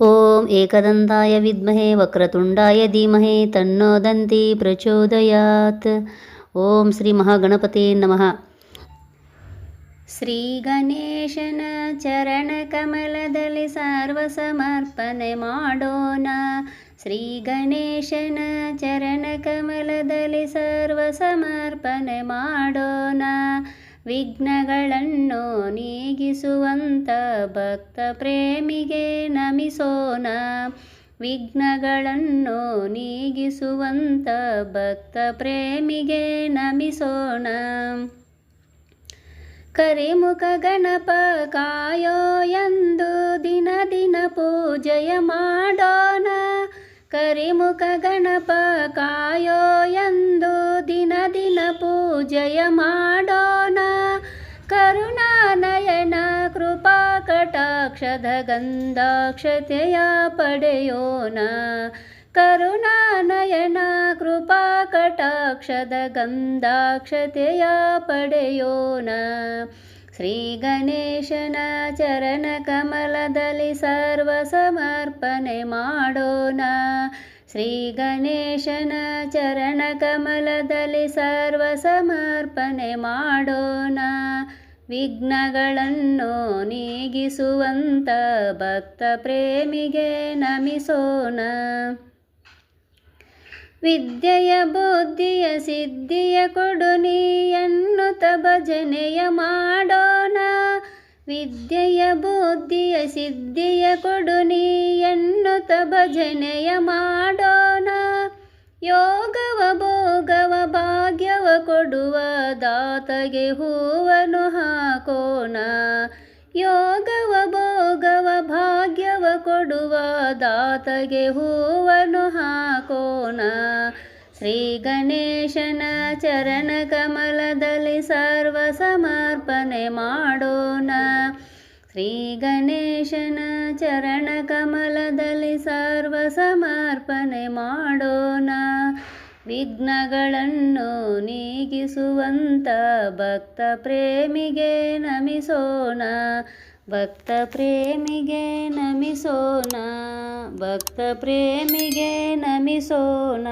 ಓಂ ಏಕದಂತಾಯ ವಿದ್ಮಹೆ ವಕ್ರತುಂಡಾಯ ಧೀಮಹಿ ತನ್ನೋ ದಂತಿ ಪ್ರಚೋದಯಾತ್ ಓಂ ಶ್ರೀ ಮಹಾಗಣಪತಿ ನಮಃ ಶ್ರೀ ಗಣೇಶನ ಚರಣ ಕಮಲದಲ್ಲಿ ಸರ್ವ ಸಮರ್ಪಣೆ ಮಾಡೋಣ ವಿಘ್ನಗಳನ್ನು ನೀಗಿಸುವಂತ ಭಕ್ತ ಪ್ರೇಮಿಗೆ ನಮಿಸೋಣ. ವಿಘ್ನಗಳನ್ನು ನೀಗಿಸುವಂತ ಭಕ್ತ ಪ್ರೇಮಿಗೆ ನಮಿಸೋಣ. ಕರಿಮುಖ ಗಣಪ ಕಾಯೋ ಎಂದು ದಿನ ದಿನ ಪೂಜೆಯ ಮಾಡೋಣ. ಕರಿಮುಖ ಗಣಪ ಕಾಯೋ ಎಂದು ದಿನ ದಿನ ಪೂಜೆಯ ಮಾಡೋಣ. ಕಟಾಕ್ಷದ ಗಂಧಾಕ್ಷತೆಯ ಪಡೆಯೋಣ ಕರುಣಾನಯನ ಕೃಪಾ ಕಟಾಕ್ಷದ ಗಂಧಾಕ್ಷತೆಯ ಪಡೆಯೋಣ ಶ್ರೀ ಗಣೇಶನ ಚರಣ ಕಮಲದಲ್ಲಿ ಸರ್ವ ಸಮರ್ಪಣೆ ಮಾಡೋಣ ಶ್ರೀ ಗಣೇಶನ ಚರಣ ಕಮಲದಲ್ಲಿ ಸರ್ವ ಸಮರ್ಪಣೆ ಮಾಡೋಣ ವಿಘ್ನಗಳನ್ನು ನೀಗಿಸುವಂತ ಭಕ್ತ ಪ್ರೇಮಿಗೆ ನಮಿಸೋಣ. ವಿದ್ಯೆಯ ಬುದ್ಧಿಯ ಸಿದ್ಧಿಯ ಕೊಡು ನೀಯನ್ನುತ ಭಜನೆಯ ಮಾಡೋಣ. ವಿದ್ಯೆಯ ಬುದ್ಧಿಯ ಸಿದ್ಧಿಯ ಕೊಡು ನೀಯನ್ನುತ ಭಜನೆಯ ಮಾಡೋಣ. ಯೋಗವ ಭೋಗವ ಭಾಗ್ಯವ ಕೊಡುವ ದಾತಗೆ ಹೂವನ್ನು ಹಾಕೋಣ ಯೋಗವ ಭೋಗವ ಭಾಗ್ಯವ ಕೊಡುವ ದಾತಗೆ ಹೂವನ್ನು ಹಾಕೋಣ. ಶ್ರೀ ಗಣೇಶನ ಚರಣ ಕಮಲದಲ್ಲಿ ಸರ್ವ ಸಮರ್ಪಣೆ ಮಾಡೋಣ. ಶ್ರೀ ಗಣೇಶನ ಚರಣ ಕಮಲದಲ್ಲಿ ಸರ್ವ ಸಮರ್ಪಣೆ ಮಾಡೋಣ. ವಿಘ್ನಗಳನ್ನು ನೀಗಿಸುವಂತ ಭಕ್ತ ಪ್ರೇಮಿಗೆ ನಮಿಸೋಣ ಭಕ್ತ ಪ್ರೇಮಿಗೆ ನಮಿಸೋಣ ಭಕ್ತ ಪ್ರೇಮಿಗೆ ನಮಿಸೋಣ.